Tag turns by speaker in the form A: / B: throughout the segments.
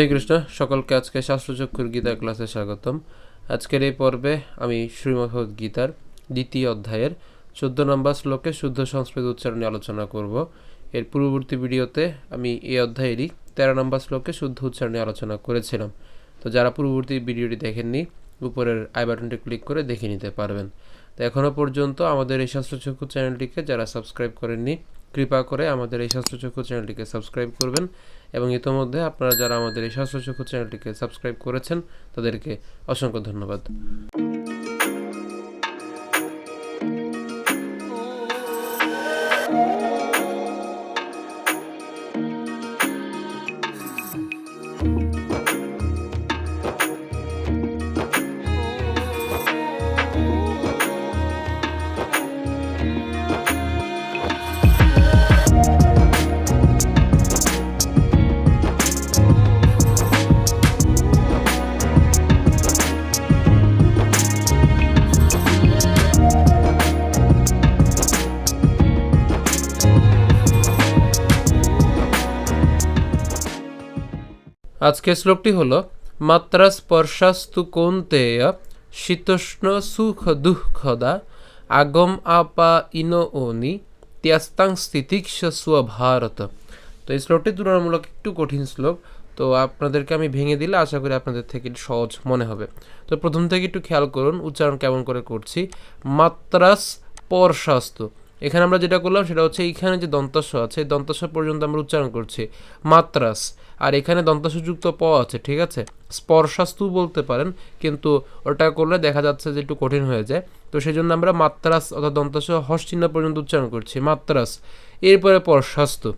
A: শ্রীকৃষ্ণ সকলকে আজকে শাস্ত্রচক্ষুর গীতা ক্লাসে স্বাগতম। আজকের এই পর্বে আমি শ্রীমদ্ভগবদ গীতার দ্বিতীয় অধ্যায়ের চোদ্দ নম্বর শ্লোকে শুদ্ধ সংস্কৃত উচ্চারণে আলোচনা করব। এর পূর্ববর্তী ভিডিওতে আমি এই অধ্যায়েরই তেরো নম্বর শ্লোকে শুদ্ধ উচ্চারণে আলোচনা করেছিলাম। তো যারা পূর্ববর্তী ভিডিওটি দেখেননি, উপরের আই বাটনটি ক্লিক করে দেখে নিতে পারবেন। তো এখনও পর্যন্ত আমাদের এই শাস্ত্রচক্ষু চ্যানেলটিকে যারা সাবস্ক্রাইব করেননি কৃপা করে আমাদের এই স্বাস্থ্যচক্ষু চ্যানেলটিকে সাবস্ক্রাইব করবেন এবং ইতোমধ্যে আপনারা যারা আমাদের এই স্বাস্থ্যচক্ষু চ্যানেলটিকে সাবস্ক্রাইব করেছেন, তাদেরকে অসংখ্য ধন্যবাদ। আজকের শ্লোকটি হলো, মাত্রা স্পর্শাস্তু কোন্তেয় শীতোষ্ণ সুখ দুঃখদা আগম আপা ইনো ওনি ত্যাস্তাং স্থিতিক্ষ ভারত। তো এই শ্লোকটি তুলনামূলক একটু কঠিন শ্লোক, তো আপনাদেরকে আমি ভেঙে দিলে আশা করি আপনাদের থেকে সহজ মনে হবে। তো প্রথম থেকে একটু খেয়াল করুন, উচ্চারণ কেমন করে করছি, মাত্রাস স্পর্শাস্তু। এখানে আমরা যেটা করলাম সেটা হচ্ছে এইখানে যে দন্তস্ব আছে দন্তস্ব পর্যন্ত আমরা উচ্চারণ করছি। মাত্রাস, আর এখানে দন্তস্বযুক্ত প আছে, ঠিক আছে? স্পর্শাস্তু বলতে পারেন, কিন্তু ওটা করলে দেখা যাচ্ছে যে একটু কঠিন হয়ে যায়। তো সেই জন্য আমরা মাত্রাস অর্থাৎ দন্তস্ব হস চিহ্ন পর্যন্ত উচ্চারণ করছি, মাত্রাস। এরপরে পর্শাস্তু,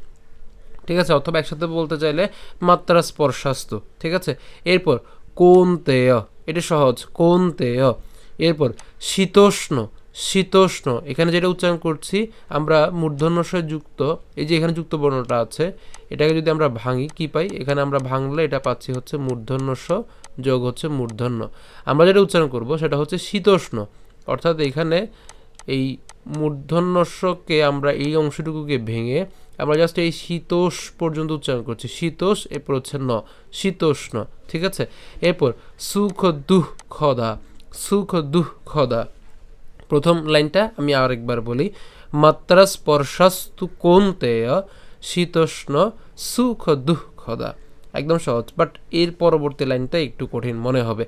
A: ঠিক আছে? অথবা একসাথে বলতে চাইলে মাত্রা স্পর্শাস্তু ঠিক আছে? এরপর কোন তেয় এটা সহজ কোন তেয় এরপর শীতোষ্ণ শীতোষ্ণ। এখানে যেটা উচ্চারণ করছি, আমরা মূর্ধন্যস্বয় যুক্ত, এই যে এখানে যুক্ত বর্ণটা আছে, এটাকে যদি আমরা ভাঙি, কি পাই? এখানে আমরা ভাঙলে এটা পাচ্ছি হচ্ছে মূর্ধন্যস্ব যোগ হচ্ছে মূর্ধন্য। আমরা যেটা উচ্চারণ করব সেটা হচ্ছে শীতোষ্ণ। অর্থাৎ এখানে এই মূর্ধন্যস্বকে আমরা এই অংশটুকুকে ভেঙে, আমরা জাস্ট এই শীতোষ পর্যন্ত উচ্চারণ করছি। শীতোষ, এরপর হচ্ছে ন, শীতোষ্ণ, ঠিক আছে? এরপর সুখ দুঃ খদা সুখ দুঃ। খদা প্রথম লাইনটা আমি আরেকবার বলি। মাত্রা স্পর্শাস্তু কোনতেয় শীতোষ্ণ সুখ দুঃখদা। একদম সহজ বাট এর পরবর্তী লাইনটা একটু কঠিন মনে হবে।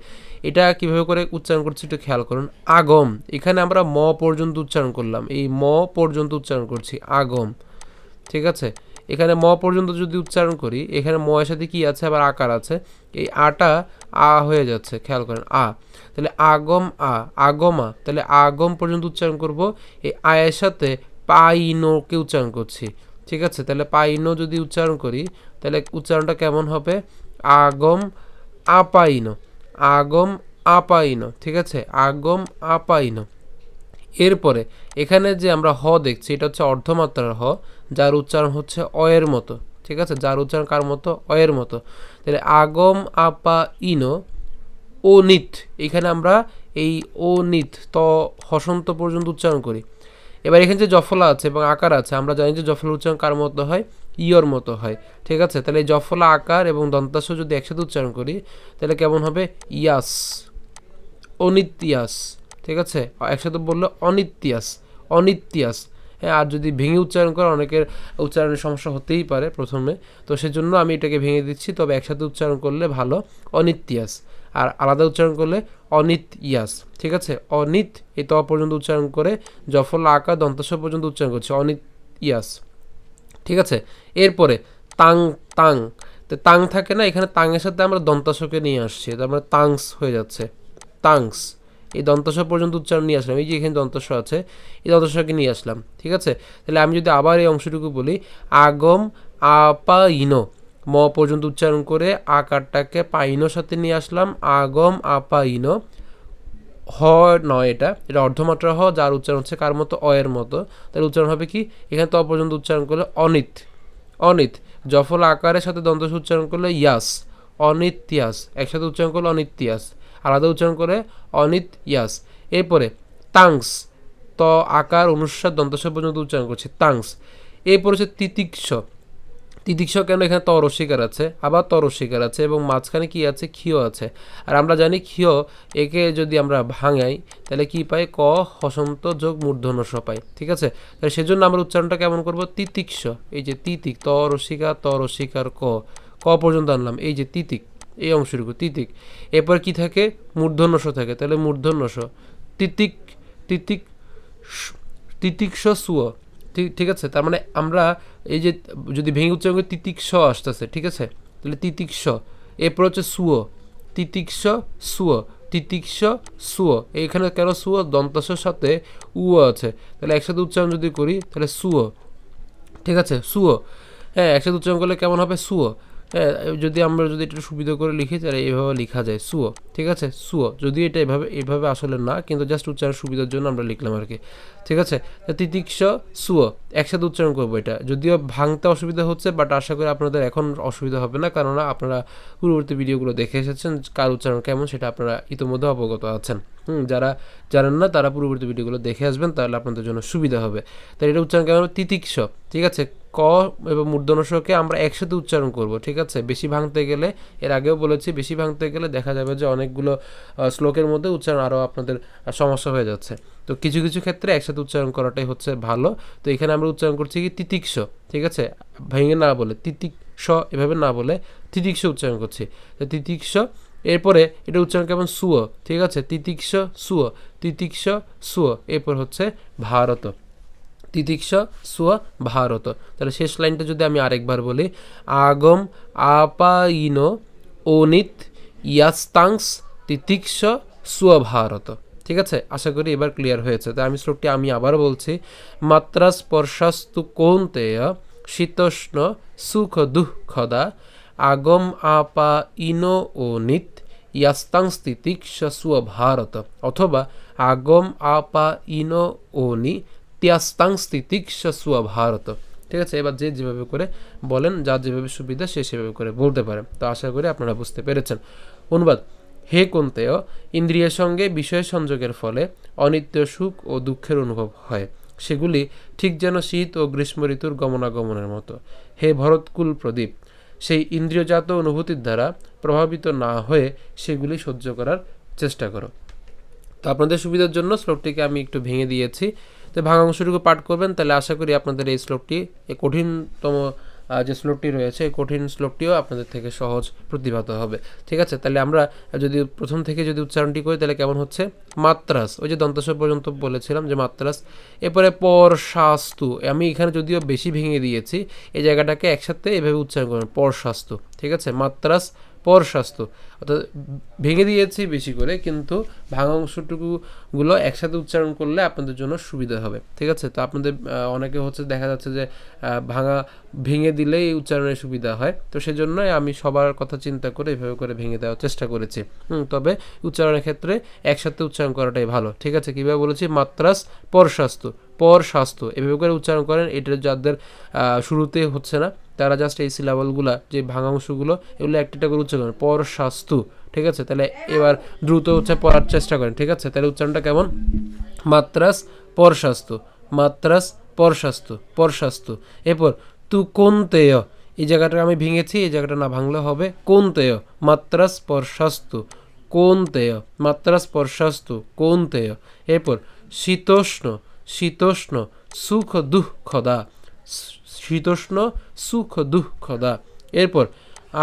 A: এটা কীভাবে করে উচ্চারণ করছি একটু খেয়াল করুন। আগম, এখানে আমরা ম পর্যন্ত উচ্চারণ করলাম। এই ম পর্যন্ত উচ্চারণ করছি আগম। ঠিক আছে? এখানে ম পর্যন্ত যদি উচ্চারণ করি, এখানে ম এর সাথে কি আছে? আবার আকার আছে। এই আটা আ হয়ে যাচ্ছে, খেয়াল করেন, আ। তাহলে আগম আ, আগমা। তাহলে আগম পর্যন্ত উচ্চারণ করব। এই আয়ের সাথে পাইনোকে উচ্চারণ করছি। ঠিক আছে? তাহলে পাইনো যদি উচ্চারণ করি, তাহলে উচ্চারণটা কেমন হবে? আগম আপাইনো। আগম আপাইনো। ঠিক আছে? আগম আপাইনো। এরপরে, এখানে যে আমরা হ দেখছি, এটা হচ্ছে অর্ধমাত্রার হ। যার উচ্চারণ হচ্ছে অয়ের মতো, ঠিক আছে? যার উচ্চারণ কার মতো? অয়ের মতো। তাহলে আগম, আপা, ইনো ও নিত এখানে আমরা এই ও নিত ত, হসন্ত পর্যন্ত উচ্চারণ করি। এবার এখানে যে জফলা আছে এবং আকার আছে, আমরা জানি যে জফলা উচ্চারণ কার মতো হয়? ইয়র মতো হয়, ঠিক আছে? তাহলে এই জফলা, আকার এবং দন্তাস যদি একসাথে উচ্চারণ করি, তাহলে কেমন হবে? ইয়াস অনিত্যাস ঠিক আছে? একসাথে বললে অনিত্যাস অনিত্যাস হ্যাঁ আর যদি ভেঙে উচ্চারণ করে, অনেকের উচ্চারণের সমস্যা হতেই পারে প্রথমে। তো সেজন্য আমি এটাকে ভেঙে দিচ্ছি। তবে একসাথে উচ্চারণ করলে ভালো। অনিত্যাস আর আলাদা উচ্চারণ করলে অনিত ইয়াস ঠিক আছে? অনিত এই ত পর্যন্ত উচ্চারণ করে জফল আকার দন্তস্ব পর্যন্ত উচ্চারণ করছে। অনিত ইয়াস ঠিক আছে? এরপরে তাং তাং। তো তাং থাকে না, এখানে তাংয়ের সাথে আমরা দন্তাসকে নিয়ে আসছি। তার মানে তাংস হয়ে যাচ্ছে। তাংস। এই দন্তস্ব পর্যন্ত উচ্চারণ নিয়ে আসলাম। এই যে এখানে দন্তস্ব আছে, এই দন্তস্বকে নিয়ে আসলাম, ঠিক আছে? তাহলে আমি যদি আবার এই অংশটুকু বলি, আগম আপাইনো ম পর্যন্ত উচ্চারণ করে আকারটাকে পাইনোর সাথে নিয়ে আসলাম, আগম আপাইনো হ নয় এটা এটা অর্ধমাত্রা হ, যার উচ্চারণ হচ্ছে কার মতো? অয়ের মতো। তাহলে উচ্চারণ হবে কি? এখানে ত পর্যন্ত উচ্চারণ করলে অনিত অনিত। জফল আকারের সাথে দন্তস উচ্চারণ করলে ইয়াস অনিত্যাস একসাথে উচ্চারণ করলে অনিত্যাস আলাদা উচ্চারণ করে অনিত ইয়াস। এরপরে, তাংস, ত আকার অনুসার দন্তস্ব পর্যন্ত উচ্চারণ করছে। তাংস। এরপর হচ্ছে তিতিক্ষ। তিতিক্ষ কেন এখানে তর শিকার আছে? আবার তর শিকার আছে এবং মাঝখানে কি আছে? ক্ষীয় আছে। আর আমরা জানি ক্ষীয় একে যদি আমরা ভাঙাই, তাহলে কি পাই? ক, হসন্ত যোগ মূর্ধন্য স পাই। ঠিক আছে? তাহলে সেজন্য আমরা উচ্চারণটা কেমন করব? তিতিক্ষ। এই যে তিতিক তর শিকার তর শিকার, ক। ক পর্যন্ত আনলাম। এই যে তিতিক। এই অংশটুকু, তিতিক। এরপর কি থাকে? মূর্ধন্য স থাকে। তাহলে মূর্ধন্য স তিতিক তিতিক, স- তিতিক্ষ সুয় ঠিক আছে? তার মানে আমরা এই যে যদি ভেঙে উচ্চারণ করি তিতিক্ষ আসতেছে, ঠিক আছে? তাহলে তিতিক্ষ এরপর হচ্ছে সুয় তিতিক্ষ সুয় তিতিক্ষ সুয় এইখানে কেন সুয় দন্তাসের সাথে উ আছে। তাহলে একসাথে উচ্চারণ যদি করি, তাহলে সুয় ঠিক আছে? সুয় হ্যাঁ একসাথে উচ্চারণ করলে কেমন হবে? সুয় যদি আমরা যদি একটু সুবিধা করে লিখি তাহলে এইভাবে লেখা যায় সুয় ঠিক আছে? সুয় যদি এটা এভাবে এভাবে আসলে না, কিন্তু জাস্ট উচ্চারণ সুবিধার জন্য আমরা লিখলাম আর কি। ঠিক আছে? তিতিক্ষ সুয় একসাথে উচ্চারণ করব এটা। যদিও ভাঙতে অসুবিধা হচ্ছে বাট আশা করি আপনাদের এখন অসুবিধা হবে না, কেননা আপনারা পূর্ববর্তী ভিডিওগুলো দেখে এসেছেন, কার উচ্চারণ কেমন সেটা আপনারা ইতিমধ্যে অবগত আছেন। হুম, যারা জানেন না, তারা পূর্ববর্তী ভিডিওগুলো দেখে আসবেন, তাহলে আপনাদের জন্য সুবিধা হবে। তাই এটা উচ্চারণ কেমন? তিতিক্ষ, ঠিক আছে? ক এবং মূর্ধনস্বকে আমরা একসাথে উচ্চারণ করব, ঠিক আছে? বেশি ভাঙতে গেলে, এর আগেও বলেছি, বেশি ভাঙতে গেলে দেখা যাবে যে অনেকগুলো শ্লোকের মধ্যে উচ্চারণ আরও আপনাদের সমস্যা হয়ে যাচ্ছে। তো কিছু কিছু ক্ষেত্রে একসাথে উচ্চারণ করাটাই হচ্ছে ভালো। তো এখানে আমরা উচ্চারণ করছি কি তিতিক্ষ, ঠিক আছে? ভেঙে না বলে, তিতিক্ষ এভাবে না বলে তিতিক্ষ উচ্চারণ করছি। তো তিতিক্ষ, এরপরে এটা উচ্চারণ কেমন? সুয়, ঠিক আছে? তিতিক্ষ, সুয় তিতিক্ষ, সুয়, এরপর হচ্ছে ভারত। তিতিক্ষ, সুয়, ভারত। তাহলে শেষ লাইনটা যদি আমি আরেকবার বলি, আগম আপাইনো অনিত ইয়াস্তাংস তিতিক্ষ সুয় ভারত ঠিক আছে? আশা করি এবার ক্লিয়ার হয়েছে। তাই আমি শ্লোকটি আমি আবার বলছি। মাত্রা স্পর্শাস্তু কৌন্তেয় শীতোষ্ণ সুখ দুঃখদা আগম আপা ইনো ও নিত ইয়াস্তাং স্থিতিক্ষ সুয় ভারত অথবা আগম আপা ইনো ও নি তিয়াস্তাং স্থিতিক্ষ সুয় ভারত ঠিক আছে? এবার যে যেভাবে করে বলেন, যার যেভাবে সুবিধা সে সেভাবে করে বলতে পারে। তো আশা করি আপনারা বুঝতে পেরেছেন। অনুবাদ। হে কোনতেয়, ইন্দ্রিয়ের সঙ্গে বিষয় সংযোগের ফলে অনিত্য সুখ ও দুঃখের অনুভব হয়। সেগুলি ঠিক যেন শীত ও গ্রীষ্ম ঋতুর গমনাগমনের মতো। হে ভরতকুল প্রদীপ, সেই ইন্দ্রিয়জাত অনুভূতির দ্বারা প্রভাবিত না হয়ে সেগুলি সহ্য করার চেষ্টা করো। তো আপনাদের সুবিধার জন্য শ্লোকটিকে আমি একটু ভেঙে দিয়েছি। তো ভাঙা অংশটুকু পাঠ করবেন, তাহলে আশা করি আপনাদের এই শ্লোকটি কঠিনতম যে শ্লোকটি রয়েছে কঠিন শ্লোকটিও আপনাদের থেকে সহজ প্রতিভাত হবে। ঠিক আছে? তাহলে আমরা যদি প্রথম থেকে যদি উচ্চারণটি করি, তাহলে কেমন হচ্ছে? মাত্রাস। ওই যে দন্তস্ব পর্যন্ত বলেছিলাম যে মাত্রাস। এরপরে পর শাস্তু আমি এখানে যদিও বেশি ভেঙে দিয়েছি, এই জায়গাটাকে একসাথে এভাবে উচ্চারণ করবেন পর শাস্তু ঠিক আছে? মাত্রাস পর স্বাস্থ্য অর্থাৎ ভেঙে দিয়েছি বেশি করে, কিন্তু ভাঙা অংশটুকুগুলো একসাথে উচ্চারণ করলে আপনাদের জন্য সুবিধা হবে। ঠিক আছে? তো আপনাদের অনেকে হচ্ছে দেখা যাচ্ছে যে ভাঙা ভেঙে দিলেই উচ্চারণের সুবিধা হয়। তো সেজন্যই আমি সবার কথা চিন্তা করে এভাবে করে ভেঙে দেওয়ার চেষ্টা করেছি। তবে উচ্চারণের ক্ষেত্রে একসাথে উচ্চারণ করাটাই ভালো। ঠিক আছে? কীভাবে বলেছি? মাত্রাস পর স্বাস্থ্য পর স্বাস্থ্য। এভাবে করে উচ্চারণ করেন, এটা যাদের শুরুতে হচ্ছে না, তারা জাস্ট এই সিলাবলগুলা যে ভাঙা অংশগুলো এগুলো একটা একটা করে উচ্চারণ করেন। পর স্বাস্থ্য, ঠিক আছে? তাহলে এবার দ্রুত হচ্ছে পড়ার চেষ্টা করেন, ঠিক আছে? তাহলে উচ্চারণটা কেমন? মাত্রাস, পর স্বাস্থ্য। মাত্রাস, পর স্বাস্থ্য পর স্বাস্থ্য। এরপর, তু কোন তেয়? এই জায়গাটা আমি ভেঙেছি, এই জায়গাটা না ভাঙলে হবে। কোন তেয়? মাত্রাস, পর স্বাস্থ্য। কোন তেয়? মাত্রাস, পর স্বাস্থ্য। কোন তেয়? এরপর, শীতোষ্ণ। শীতোষ্ণ সুখ দুঃখদা শীতোষ্ণ সুখ দুঃখদা এরপর,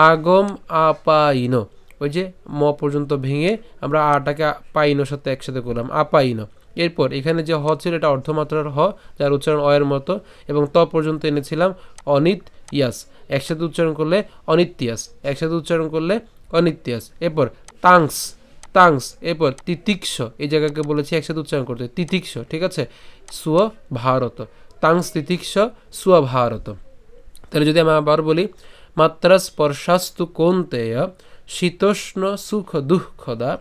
A: আগম আপাইন ওই যে ম পর্যন্ত ভেঙে আমরা আটাকে পাইনোর সাথে একসাথে করলাম আপাইন এরপর, এখানে যে হ ছিল, এটা অর্ধমাত্রার হ, যার উচ্চারণ অয়ের মতো, এবং ত পর্যন্ত এনেছিলাম অনিত ইয়াস একসাথে উচ্চারণ করলে অনিত্যাস একসাথে উচ্চারণ করলে অনিত্যাস এরপর, তাংস। তাংস, এরপর তিতিক্ষ, এই জায়গাকে বলেছি একসাথে উচ্চারণ করতে, তিতিক্ষ, ঠিক আছে? স্ব ভারত তাংস, তিতিক্ষ স্ব ভারত তাহলে যদি আমি আবার বলি, মাত্রা স্পর্শাস্তু কোন্তেয়, শীতোষ্ণ সুখ দুঃখদা,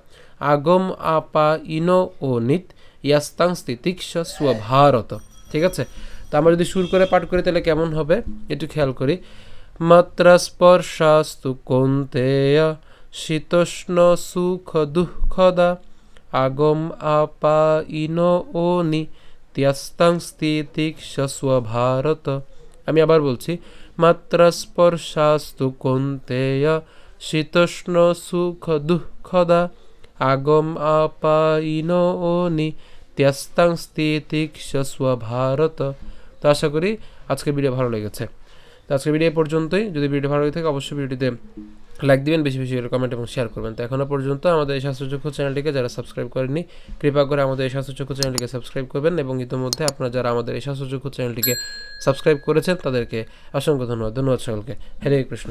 A: আগম আপা ইনো ও নিত ইয়াস্তাং স্থিতিক্ষ স্বভারত ঠিক আছে? তো আমরা যদি সুর করে পাঠ করি, তাহলে কেমন হবে? একটু খেয়াল করি। মাত্রা স্পর্শাস্তু কোন্তেয় শীতোষ্ণ সুখ দুঃখদা আগম আপা ইনো ও নি তিয়াস্তাং স্থিতিক্ষ স্বভারত আমি আবার বলছি, মাত্রাস্পর্শাস্তু কৌন্তেয় শীতোষ্ণ সুখ দুঃখদা আগম আপাইন নি ত্যাস্তাং স্থিতিক্ষস্ব ভারত তো আশা করি আজকে ভিডিও ভালো লেগেছে। তো আজকের ভিডিও পর্যন্তই। যদি ভিডিও ভালো লেগে থাকে, অবশ্যই ভিডিওতে লাইক দিবেন, বেশি বেশি কমেন্ট এবং শেয়ার করবেন। তো এখনও পর্যন্ত আমাদের এই স্বাস্থ্যচক্ষু চ্যানেলটিকে যারা সাবস্ক্রাইব করেনি কৃপা করে আমাদের এই স্বাস্থ্যচক্ষু চ্যানেলটিকে সাবস্ক্রাইব করবেন এবং ইতিমধ্যে আপনারা যারা আমাদের এই স্বাস্থ্যচক্ষু চ্যানেলটিকে সাবস্ক্রাইব করেছেন, তাদেরকে অসংখ্য ধন্যবাদ। ধন্যবাদ সকলকে। হরে কৃষ্ণ।